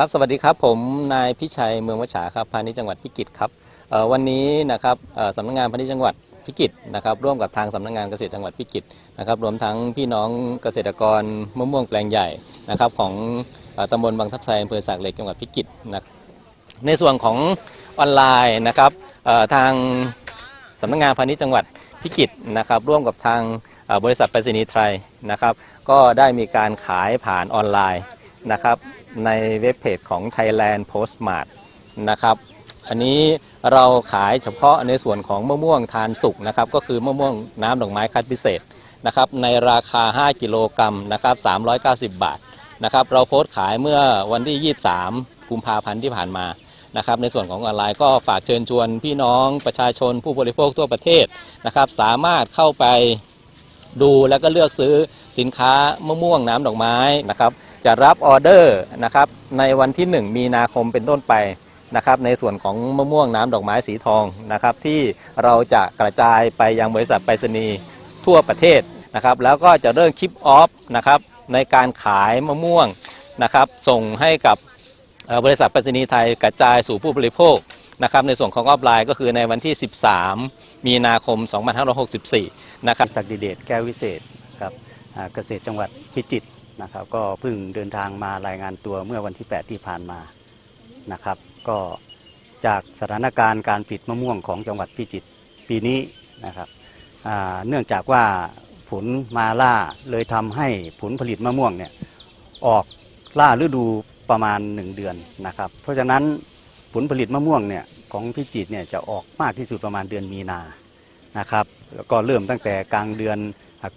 ครับสวัสดีครับผมนายพิชัยเมืองวชาครับพาณิชย์จังหวัดพิจิตรครับวันนี้นะครับสำนักงานพาณิชย์จังหวัดพิจิตรนะครับร่วมกับทางสำนักงานเกษตรจังหวัดพิจิตรนะครับรวมทั้งพี่น้องเกษตรกรมะม่วงแปลงใหญ่นะครับของอตำบลบางทับไซอำเภอสากเหล็กจังหวัดพิจิตรนะในส่วนของออนไลน์นะครับทางสำนักงานพาณิชย์จังหวัดพิจิตรนะครับร่วมกับทางบริษัทไปรษณีย์ไทยนะครับก็ได้มีการขายผ่านออนไลน์ นะครับในเว็บเพจของ Thailand Postmart นะครับอันนี้เราขายเฉพาะในส่วนของมะม่วงทานสุกนะครับก็คือมะม่วงน้ำดอกไม้คัดพิเศษนะครับในราคา 5 กิโลกรัมนะครับ390 บาทนะครับเราโพสต์ขายเมื่อวันที่ 23 กุมภาพันธ์ที่ผ่านมานะครับในส่วนของออนไลน์ก็ฝากเชิญชวนพี่น้องประชาชนผู้บริโภคทั่วประเทศนะครับสามารถเข้าไปดูแล้วก็เลือกซื้อสินค้ามะม่วงน้ำดอกไม้นะครับ จะรับออเดอร์นะครับในวันที่ 1 มีนาคมเป็นต้นไปนะครับในส่วนของมะม่วงน้ำดอกไม้สีทองนะครับที่เราจะกระจายไปยังบริษัทไปรษณีย์ทั่วประเทศนะครับแล้วก็จะเริ่มคลิปออฟนะครับในการขายมะม่วงนะครับส่งให้กับบริษัทไปรษณีย์ไทยกระจายสู่ผู้บริโภคนะครับในส่วนของออฟไลน์ก็คือในวันที่ 13 มีนาคม 2564 นะครับศักดิเดชแก้ววิเศษครับเกษตรจังหวัดพิจิตร นะครับ ก็เพิ่งเดินทางมารายงานตัวเมื่อวันที่ 8 ที่ผ่านมานะครับ ก็จากสถานการณ์การผลิตมะม่วงของจังหวัดพิจิตรปีนี้นะครับเนื่องจากว่าฝนมาล่าเลยทำให้ผลผลิตมะม่วงเนี่ยออกล่าฤดูประมาณ 1 เดือนนะครับ เพราะฉะนั้นผลผลิตมะม่วงเนี่ยของพิจิตรเนี่ยจะออกมากที่สุดประมาณเดือนมีนานะครับ แล้วก็เริ่มตั้งแต่กลางเดือน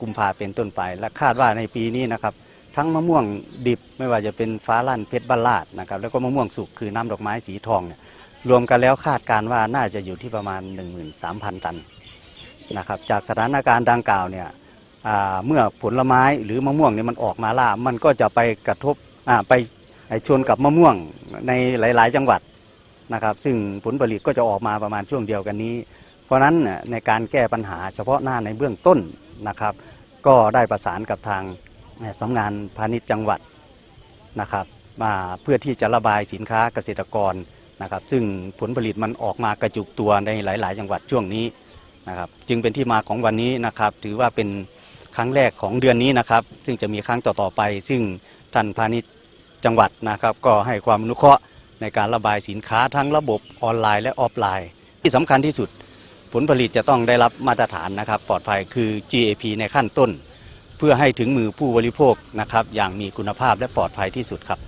กุมภาเป็นต้นไป และคาดว่าในปีนี้นะครับ ทั้งมะม่วงดิบไม่ว่าจะเป็นฟ้าลั่นเพชรบ้านลาดนะครับแล้วก็มะม่วงสุกคือน้ำดอกไม้สีทองเนี่ยรวมกันแล้วคาดการว่าน่าจะอยู่ที่ประมาณ 13,000 ตันนะครับจากสถานการณ์ดังกล่าวเนี่ยเมื่อผลไม้หรือมะม่วงเนี่ยมันออกมาล่ามันก็จะไปกระทบไปชนกับมะม่วงในหลาย ๆ จังหวัดนะครับซึ่งผลผลิตก็จะออกมาประมาณช่วงเดียวกันนี้ เพราะฉะนั้นเนี่ยในการแก้ปัญหาเฉพาะหน้าในเบื้องต้นนะครับ ก็ได้ประสานกับทาง สำนักงานพาณิชย์จังหวัดนะครับมาเพื่อที่จะระบายสินค้าเกษตรกรนะครับ ซึ่งผลผลิตมันออกมากระจุกตัวในหลาย ๆ จังหวัดช่วงนี้นะครับ จึงเป็นที่มาของวันนี้นะครับ ถือว่าเป็นครั้งแรกของเดือนนี้นะครับ ซึ่งจะมีครั้งต่อ ๆ ไป ซึ่งท่านพาณิชย์จังหวัดนะครับ ก็ให้ความอนุเคราะห์ในการระบายสินค้าทั้งระบบออนไลน์และออฟไลน์ ที่สำคัญที่สุด ผลผลิตจะต้องได้รับมาตรฐานนะครับ ปลอดภัยคือ GAP ในขั้นต้น พื่อให้ถึงมือผู้บริโภคนะครับอย่างมีคุณภาพและปลอดภัยที่สุดครับ